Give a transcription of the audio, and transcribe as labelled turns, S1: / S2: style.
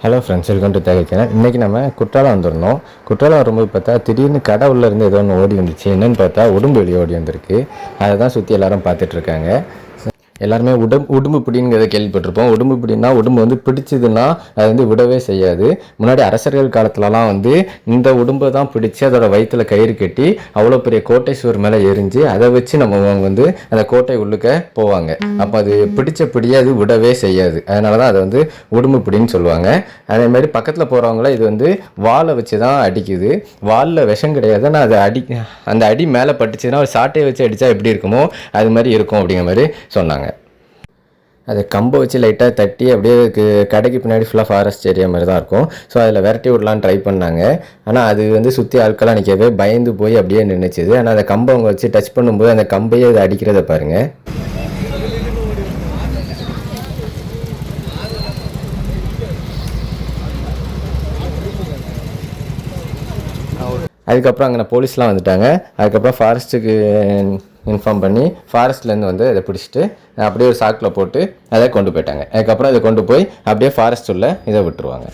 S1: Hello friends welcome to தகவல் channel இன்றைக்கி நம்ம குற்றாலம் வந்துருந்தோம் குற்றாலம் வரும்போது பார்த்தா திடீர்னு கடை உள்ளேருந்து ஏதோ ஒன்று ஓடி வந்துச்சு. என்னென்னு பார்த்தா உடம்பு வெளியே ஓடி வந்திருக்கு. அதை தான் சுற்றி எல்லோரும் பார்த்துட்ருக்காங்க எல்லாருமே உடம் உடும்பு பிடிங்கிறத கேள்விப்பட்டிருப்போம். உடும்பு பிடினா உடம்பு வந்து பிடிச்சதுன்னா அது வந்து விடவே செய்யாது. முன்னாடி அரசர்கள் காலத்துலலாம் வந்து இந்த உடும்பை தான் பிடிச்சி அதோட வயிற்றுல கயிறு கட்டி அவ்வளோ பெரிய கோட்டை சுவர் மேலே எரிஞ்சு அதை வச்சு நம்ம வந்து அந்த கோட்டை உள்ளுக்க போவாங்க. அப்போ அது பிடிச்ச பிடியை அது விடவே செய்யாது. அதனால தான் அதை வந்து உடும்பு பிடின்னு சொல்லுவாங்க. அதே மாதிரி பக்கத்தில் போகிறவங்கள இது வந்து வாளை வச்சு தான் அடிக்குது. வாலில் விஷம் கிடையாது. ஆனால் அது அடி அந்த அடி மேலே பட்டுச்சுன்னா ஒரு சாட்டையை வச்சு அடித்தா எப்படி இருக்குமோ அது மாதிரி இருக்கும் அப்படிங்கிற மாதிரி சொன்னாங்க. அதை கம்பை வச்சு லைட்டாக தட்டி அப்படியே கடைக்கு பின்னாடி ஃபுல்லாக ஃபாரஸ்ட் ஏரியா மாதிரி தான் இருக்கும். ஸோ அதில் விரட்டி விடலான்னு ட்ரை பண்ணாங்க. ஆனால் அது வந்து சுற்றி ஆட்களாக நிற்கவே பயந்து போய் அப்படியே நின்றுச்சுது ஆனால் அந்த கம்பை அவங்க வச்சு டச் பண்ணும்போது அந்த கம்பையே அது அடிக்கிறத பாருங்கள் அதுக்கப்புறம் அங்கே போலீஸ்லாம் வந்துட்டாங்க. அதுக்கப்புறம் ஃபாரஸ்ட்டுக்கு இன்ஃபார்ம் பண்ணி ஃபாரஸ்ட்லேருந்து வந்து அதை பிடிச்சிட்டு அப்படியே ஒரு சாக்கில் போட்டு அதை கொண்டு போயிட்டாங்க. அதுக்கப்புறம் இதை கொண்டு போய் அப்படியே ஃபாரஸ்ட் உள்ள இதை விட்டுருவாங்க.